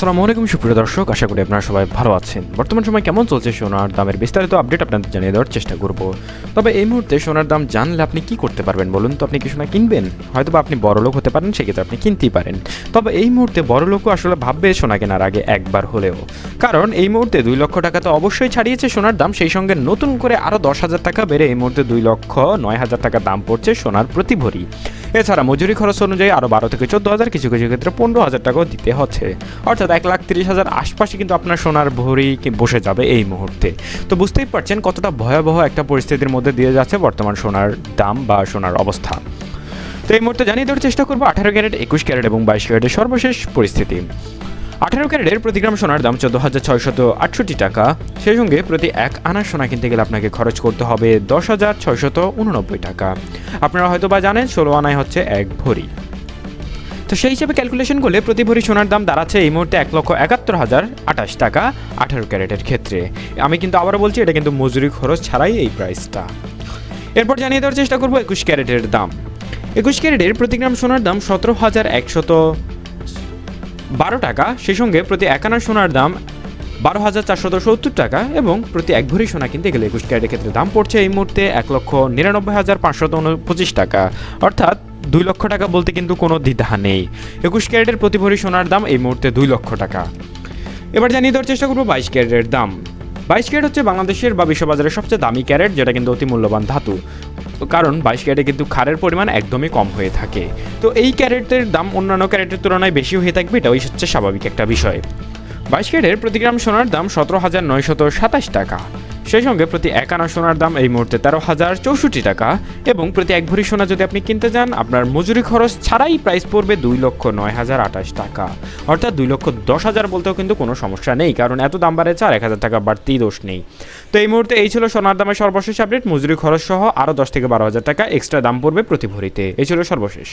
আসসালামু আলাইকুম, সুপ্রিয় দর্শক, আশা করি আপনারা সবাই ভালো আছেন। বর্তমান সময় কেমন চলছে সোনার দামের বিস্তারিত আপডেট আপনাদের জানিয়ে দেওয়ার চেষ্টা করব। তবে এই মুহূর্তে সোনার দাম জানলে আপনি কি করতে পারবেন বলুন তো? আপনি কি সোনা কিনবেন? হয়তো আপনি বড়লোক হতে পারেন, সেক্ষেত্রে আপনি কিনতেই পারেন। তবে এই মুহূর্তে বড়লোকও আসলে ভাববে সোনা কেনার আগে একবার হলেও। কারণ এই মুহূর্তে দুই লক্ষ টাকা তো অবশ্যই ছাড়িয়েছে সোনার দাম, সেই সঙ্গে নতুন করে আরও দশ হাজার টাকা বেড়ে এই মুহূর্তে দুই লক্ষ নয় হাজার টাকা দাম পড়ছে সোনার প্রতি ভরি এছাড়া মজুরি খরচ অনুযায়ী আরও বারো থেকে চোদ্দ হাজার কিছু কিছু ক্ষেত্রে পনেরো হাজার টাকাও দিতে হচ্ছে। অর্থাৎ এক লাখ তিরিশ হাজার আশপাশে কিন্তু আপনার সোনার ভরি বসে যাবে এই মুহূর্তে। তো বুঝতেই পারছেন কতটা ভয়াবহ একটা পরিস্থিতির মধ্যে দিয়ে যাচ্ছে বর্তমান সোনার দাম বা সোনার অবস্থা। তো এই মুহূর্তে জানিয়ে দেওয়ার চেষ্টা করব আঠারো ক্যারেট, একুশ ক্যারেট এবং বাইশ ক্যারেটের সর্বশেষ পরিস্থিতি। আঠারো ক্যারেটের প্রতি গ্রাম সোনার দাম চোদ্দ হাজার ছয়শত আটষট্টি টাকা। সেই সঙ্গে প্রতি এক আনা সোনা কিনতে গেলে আপনাকে খরচ করতে হবে দশ হাজার ছয়শত উননব্বই টাকা। আপনারা হয়তো বা জানেন, ষোলো আনায় হচ্ছে এক ভরি। তো সেই হিসেবে ক্যালকুলেশন করলে প্রতি ভরি সোনার দাম দাঁড়াচ্ছে এই মুহূর্তে এক লক্ষ একাত্তর হাজার আঠাশ টাকা আঠারো ক্যারেটের ক্ষেত্রে। আমি কিন্তু আবারও বলছি, এটা কিন্তু মজুরি খরচ ছাড়াই এই প্রাইসটা। এরপর জানিয়ে দেওয়ার চেষ্টা করব একুশ ক্যারেটের দাম। একুশ ক্যারেটের প্রতি গ্রাম সোনার দাম সতেরো হাজার একশত বারো টাকা, সেই সঙ্গে প্রতি একানা সোনার দাম বারো হাজার চারশত সত্তর টাকা এবং প্রতি এক ভরি সোনা কিনতে গেলে একুশ ক্যারেটের ক্ষেত্রে দাম পড়ছে এই মুহূর্তে এক লক্ষ নিরানব্বই হাজার পাঁচশত পঁচিশ টাকা। অর্থাৎ দুই লক্ষ টাকা বলতে কিন্তু কোনো দ্বিধা নেই। একুশ ক্যারেটের প্রতি ভরি সোনার দাম এই মুহূর্তে দুই লক্ষ টাকা। এবার জানিয়ে দেওয়ার চেষ্টা করব বাইশ ক্যারেটের দাম। বাইশ ক্যারেট হচ্ছে বাংলাদেশের বা বিশ্ববাজারের সবচেয়ে দামি ক্যারেট, যেটা কিন্তু অতি মূল্যবান ধাতু। কারণ বাইশ ক্যারেটে কিন্তু খারের পরিমাণ একদমই কম হয়ে থাকে। তো এই ক্যারেটের দাম অন্যান্য ক্যারেটের তুলনায় বেশি হয়ে থাকবে এটাই হচ্ছে স্বাভাবিক একটা বিষয়। বাইশ ক্যারেটের প্রতি গ্রাম সোনার দাম সতেরো হাজার নয়শত সাতাশ টাকা। সেই সঙ্গে প্রতি এক আনা সোনার দাম এই মুহূর্তে তেরো হাজার চৌষট্টি টাকা এবং প্রতি এক ভরি সোনা যদি আপনি কিনতে যান, আপনার মজুরি খরচ ছাড়াই প্রাইস পড়বে দুই লক্ষ নয় হাজার আঠাশ টাকা। অর্থাৎ দুই লক্ষ দশ হাজার বলতেও কিন্তু কোনো সমস্যা নেই, কারণ এত দাম বাড়েছে আর এক হাজার টাকা বাড়তেই দোষ নেই। তো এই মুহূর্তে এই ছিল সোনার দামের সর্বশেষ আপডেট মজুরি খরচ সহ আরও দশ থেকে বারো হাজার টাকা এক্সট্রা দাম পড়বে প্রতি ভরিতে। এই ছিল সর্বশেষ।